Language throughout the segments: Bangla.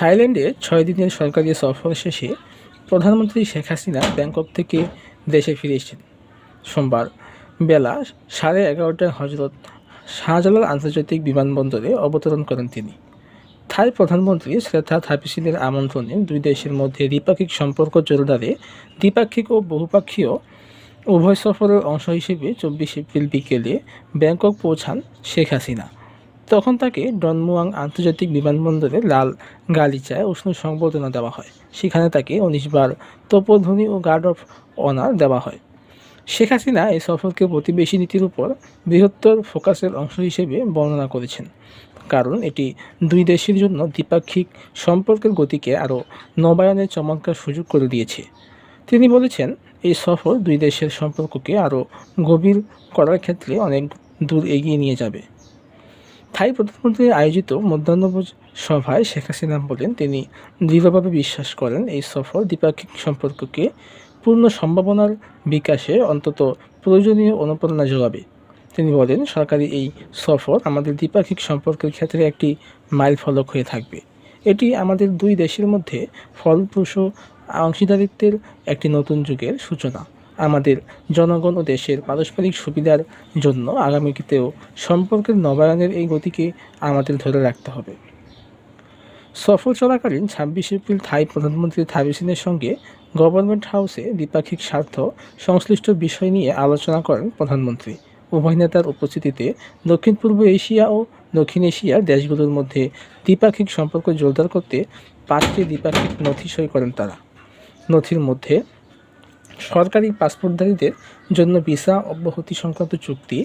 থাইল্যান্ডে ছয় দিনের সরকারি সফর শেষে প্রধানমন্ত্রী শেখ হাসিনা ব্যাংকক থেকে দেশে ফিরে এসেছেন। সোমবার বেলা সাড়ে এগারোটায় হজরত শাহজালাল আন্তর্জাতিক বিমানবন্দরে অবতরণ করেন তিনি। থাই প্রধানমন্ত্রী শ্রেথা থাপিসিনের আমন্ত্রণে দুই দেশের মধ্যে দ্বিপাক্ষিক সম্পর্ক জোরদারে দ্বিপাক্ষিক ও বহুপাক্ষীয় উভয় সফরের অংশ হিসেবে চব্বিশ এপ্রিল বিকেলে ব্যাংকক পৌঁছান শেখ হাসিনা। তখন তাকে ডনমুয়াং আন্তর্জাতিক বিমানবন্দরে লাল গালিচায় উষ্ণ সংবর্ধনা দেওয়া হয়। সেখানে তাকে উনিশ বার তপধ্বনি ও গার্ড অফ অনার দেওয়া হয়। শেখ হাসিনা এই সফরকে প্রতিবেশী নীতির উপর বৃহত্তর ফোকাসের অংশ হিসেবে বর্ণনা করেছেন। কারণ এটি দুই দেশের জন্য দ্বিপাক্ষিক সম্পর্কের গতিকে আরও নবায়নের চমৎকার সুযোগ করে দিয়েছে। তিনি বলেছেন, এই সফর দুই দেশের সম্পর্ককে আরও গভীর করার ক্ষেত্রে অনেক দূর এগিয়ে নিয়ে যাবে। থাই প্রধানমন্ত্রী আয়োজিত মধ্যাহ্নভোজ সভায় শেখ হাসিনা বলেন, তিনি দৃঢ়ভাবে বিশ্বাস করেন এই সফর দ্বিপাক্ষিক সম্পর্ককে পূর্ণ সম্ভাবনার বিকাশে অন্তত প্রয়োজনীয় অনুপ্রেরণা যোগাবে। তিনি বলেন, সরকারি এই সফর আমাদের দ্বিপাক্ষিক সম্পর্কের ক্ষেত্রে একটি মাইল ফলক হয়ে থাকবে। এটি আমাদের দুই দেশের মধ্যে ফলপ্রসূ অংশীদারিত্বের একটি নতুন যুগের সূচনা। আমাদের জনগণ ও দেশের পারস্পরিক সুবিধার জন্য আগামীতেও সম্পর্কের নবায়নের এই গতিকে আমাদের ধরে রাখতে হবে। সফর চলাকালীন ছাব্বিশ এপ্রিল থাই প্রধানমন্ত্রী থাবিসিনের সঙ্গে গভর্নমেন্ট হাউসে দ্বিপাক্ষিক স্বার্থ সংশ্লিষ্ট বিষয় নিয়ে আলোচনা করেন প্রধানমন্ত্রী। উভয় নেতার উপস্থিতিতে দক্ষিণ পূর্ব এশিয়া ও দক্ষিণ এশিয়ার দেশগুলোর মধ্যে দ্বিপাক্ষিক সম্পর্ক জোরদার করতে পাঁচটি দ্বিপাক্ষিক নথি সই করেন তারা। নথির মধ্যে সরকারি পাসপোর্টধারীদের জন্য ভিসা অব্যাহতি সংক্রান্ত চুক্তি,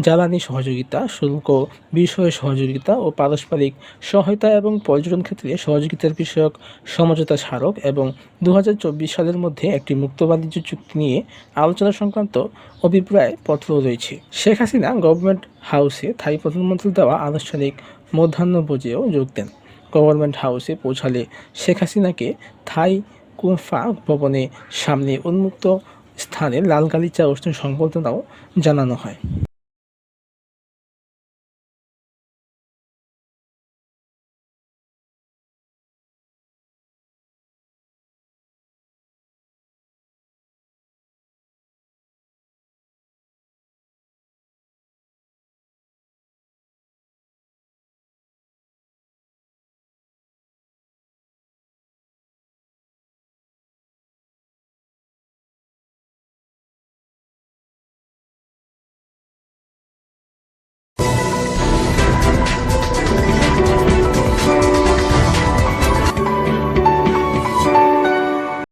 জ্বালানি সহযোগিতা, শুল্ক বিষয়ে সহযোগিতা ও পারস্পরিক সহায়তা এবং পর্যটন ক্ষেত্রে সহযোগিতার বিষয়ক সমঝোতা স্মারক এবং দু হাজার চব্বিশ সালের মধ্যে একটি মুক্ত বাণিজ্য চুক্তি নিয়ে আলোচনা সংক্রান্ত অভিপ্রায় পত্র রয়েছে। শেখ হাসিনা গভর্নমেন্ট হাউসে থাই প্রধানমন্ত্রী দেওয়া আনুষ্ঠানিক মধ্যাহ্নভোজেও যোগ দেন। গভর্নমেন্ট হাউসে পৌঁছালে শেখ হাসিনাকে থাই কুফা ভবনে সামনে উন্মুক্ত স্থানে লাল গালিচা অনুষ্ঠান সংবর্ধনাও জানানো হয়।